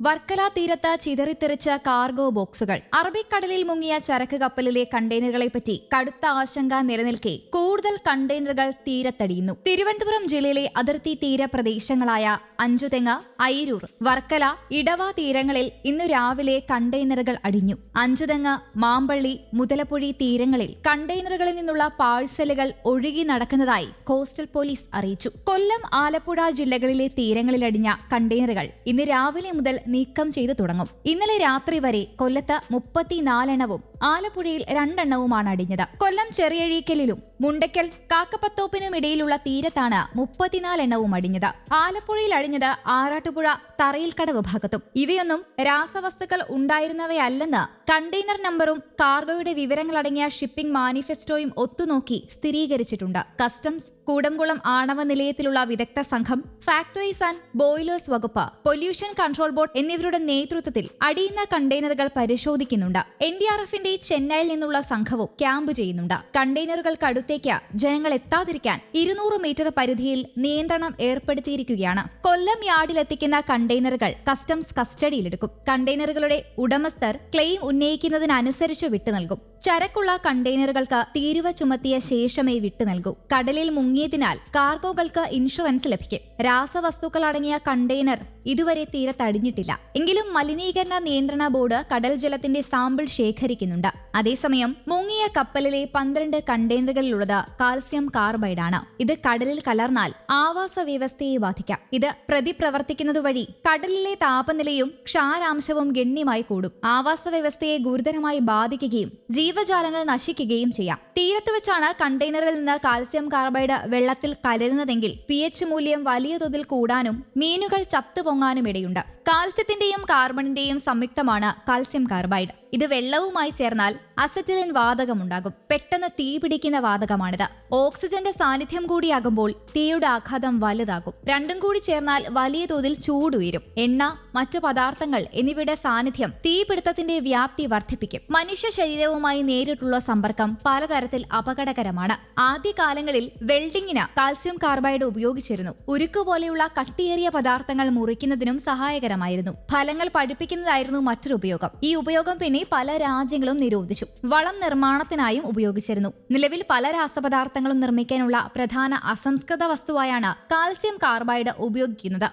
വർക്കല തീരത്ത് ചിതറിത്തെറിച്ച കാർഗോ ബോക്സുകൾ. അറബിക്കടലിൽ മുങ്ങിയ ചരക്ക് കപ്പലിലെ കണ്ടെയ്നറുകളെപ്പറ്റി കടുത്ത ആശങ്ക നിലനിൽക്കെ കൂടുതൽ കണ്ടെയ്നറുകൾ തീരത്തടിയുന്നു. തിരുവനന്തപുരം ജില്ലയിലെ അതിർത്തി തീരപ്രദേശങ്ങളായ അഞ്ചുതെങ്ങ ഐരൂർ വർക്കല ഇടവ തീരങ്ങളിൽ ഇന്നു രാവിലെ കണ്ടെയ്നറുകൾ അടിഞ്ഞു. അഞ്ചുതെങ്ങ് മാമ്പള്ളി മുതലപ്പുഴി തീരങ്ങളിൽ കണ്ടെയ്നറുകളിൽ നിന്നുള്ള പാഴ്സലുകൾ ഒഴുകി നടക്കുന്നതായി കോസ്റ്റൽ പോലീസ് അറിയിച്ചു. കൊല്ലം ആലപ്പുഴ ജില്ലകളിലെ തീരങ്ങളിലടിഞ്ഞ കണ്ടെയ്നറുകൾ ഇന്ന് രാവിലെ മുതൽ നീക്കം ചെയ്തു തുടങ്ങും. ഇന്നലെ രാത്രി വരെ കൊല്ലത്ത് മുപ്പത്തിനാലെണ്ണവും ആലപ്പുഴയിൽ രണ്ടെണ്ണവുമാണ് അടിഞ്ഞത്. കൊല്ലം ചെറിയഴീക്കലിലും മുണ്ടയ്ക്കൽ കാക്കപ്പത്തോപ്പിനും ഇടയിലുള്ള തീരത്താണ് മുപ്പത്തിനാല് എണ്ണവും അടിഞ്ഞത്. ആലപ്പുഴയിൽ അടിഞ്ഞത് ആറാട്ടുപുഴ തറയിൽക്കടവ് ഭാഗത്തും. ഇവയൊന്നും രാസവസ്തുക്കൾ ഉണ്ടായിരുന്നവയല്ലെന്ന് കണ്ടെയ്നർ നമ്പറും കാർഗോയുടെ വിവരങ്ങളടങ്ങിയ ഷിപ്പിംഗ് മാനിഫെസ്റ്റോയും ഒത്തുനോക്കി സ്ഥിരീകരിച്ചിട്ടുണ്ട്. കസ്റ്റംസ് കൂടംകുളം ആണവ നിലയത്തിലുള്ള വിദഗ്ധ സംഘം ഫാക്ടറീസ് ആൻഡ് ബോയിലേഴ്സ് വകുപ്പ് പൊല്യൂഷൻ കൺട്രോൾ ബോർഡ് എന്നിവരുടെ നേതൃത്വത്തിൽ അടിയുന്ന കണ്ടെയ്നറുകൾ പരിശോധിക്കുന്നുണ്ട്. എൻ ഡി ആർ എഫിന്റെ ചെന്നൈയിൽ നിന്നുള്ള സംഘവും ക്യാമ്പ് ചെയ്യുന്നുണ്ട്. കണ്ടെയ്നറുകൾക്കടുത്തേക്ക് ജനങ്ങൾ എത്താതിരിക്കാൻ ഇരുന്നൂറ് മീറ്റർ പരിധിയിൽ നിയന്ത്രണം ഏർപ്പെടുത്തിയിരിക്കുകയാണ്. കൊല്ലം യാർഡിലെത്തിക്കുന്ന കണ്ടെയ്നറുകൾ കസ്റ്റംസ് കസ്റ്റഡിയിലെടുക്കും കണ്ടെയ്നറുകളുടെ ഉടമസ്ഥർ ക്ലെയിം ഉന്നയിക്കുന്നതിനനുസരിച്ച് വിട്ടു നൽകും. ചരക്കുള്ള കണ്ടെയ്നറുകൾക്ക് തീരുവ ചുമത്തിയ ശേഷമേ വിട്ടു നൽകൂ. കടലിൽ മുങ്ങിയതിനാൽ കാർഗോകൾക്ക് ഇൻഷുറൻസ് ലഭിക്കും. രാസവസ്തുക്കൾ അടങ്ങിയ കണ്ടെയ്നർ ഇതുവരെ തീരത്തടിഞ്ഞിട്ടില്ല എങ്കിലും മലിനീകരണ നിയന്ത്രണ ബോർഡ് കടൽ ജലത്തിന്റെ സാമ്പിൾ ശേഖരിക്കുന്നുണ്ട്. അതേസമയം മുങ്ങിയ കപ്പലിലെ പന്ത്രണ്ട് കണ്ടെയ്നറുകളിലുള്ളത് കാൽസ്യം കാർബൈഡാണ്. ഇത് കടലിൽ കലർന്നാൽ ആവാസ വ്യവസ്ഥയെ ബാധിക്കാം. ഇത് പ്രതിപ്രവർത്തിക്കുന്നതുവഴി കടലിലെ താപനിലയും ക്ഷാരാംശവും ഗണ്യമായി കൂടും. ആവാസ വ്യവസ്ഥയെ ഗുരുതരമായി ബാധിക്കുകയും ജീവജാലങ്ങൾ നശിക്കുകയും ചെയ്യാം. തീരത്ത് വെച്ചാണ് കണ്ടെയ്നറിൽ നിന്ന് കാൽസ്യം കാർബൈഡ് വെള്ളത്തിൽ കലരുന്നതെങ്കിൽ പി എച്ച് മൂല്യം വലിയ തോതിൽ കൂടാനും മീനുകൾ ചത്തുപൊങ്ങാനും ഇടയുണ്ട്. കാൽസ്യത്തിന്റെയും കാർബണിന്റെയും സംയുക്തമാണ് കാൽസ്യം കാർബൈഡ് ഇത് വെള്ളവുമായി ചേർന്നാൽ അസറ്റിലിൻ വാതകമുണ്ടാകും. പെട്ടെന്ന് തീ പിടിക്കുന്ന വാതകമാണിത്. ഓക്സിജന്റെ സാന്നിധ്യം കൂടിയാകുമ്പോൾ തീയുടെ ആഘാതം വലുതാകും. രണ്ടും കൂടി ചേർന്നാൽ വലിയ തോതിൽ ചൂടുയരും. എണ്ണ മറ്റു പദാർത്ഥങ്ങൾ എന്നിവയുടെ സാന്നിധ്യം തീപിടുത്തത്തിന്റെ വ്യാപ്തി വർദ്ധിപ്പിക്കും. മനുഷ്യ ശരീരവുമായി നേരിട്ടുള്ള സമ്പർക്കം പലതരത്തിൽ അപകടകരമാണ്. ആദ്യകാലങ്ങളിൽ വെൽഡിങ്ങിന് കാൽസ്യം കാർബൈഡ് ഉപയോഗിച്ചിരുന്നു. ഉരുക്ക് പോലെയുള്ള കട്ടിയേറിയ പദാർത്ഥങ്ങൾ മുറിക്കുന്നതിനും സഹായകരമായിരുന്നു. ഫലങ്ങൾ പഠിപ്പിക്കുന്നതായിരുന്നു മറ്റൊരു ഉപയോഗം. ഈ ഉപയോഗം പിന്നെ പല രാജ്യങ്ങളും നിരോധിച്ചു. വളം നിർമ്മാണത്തിനായും ഉപയോഗിച്ചിരുന്നു. നിലവിൽ പല രാസപദാർത്ഥങ്ങളും നിർമ്മിക്കാനുള്ള പ്രധാന അസംസ്കൃത വസ്തുവായാണ് കാൽസ്യം കാർബൈഡ് ഉപയോഗിക്കുന്നത്.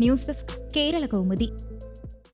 News desk Kerala Kaumudi.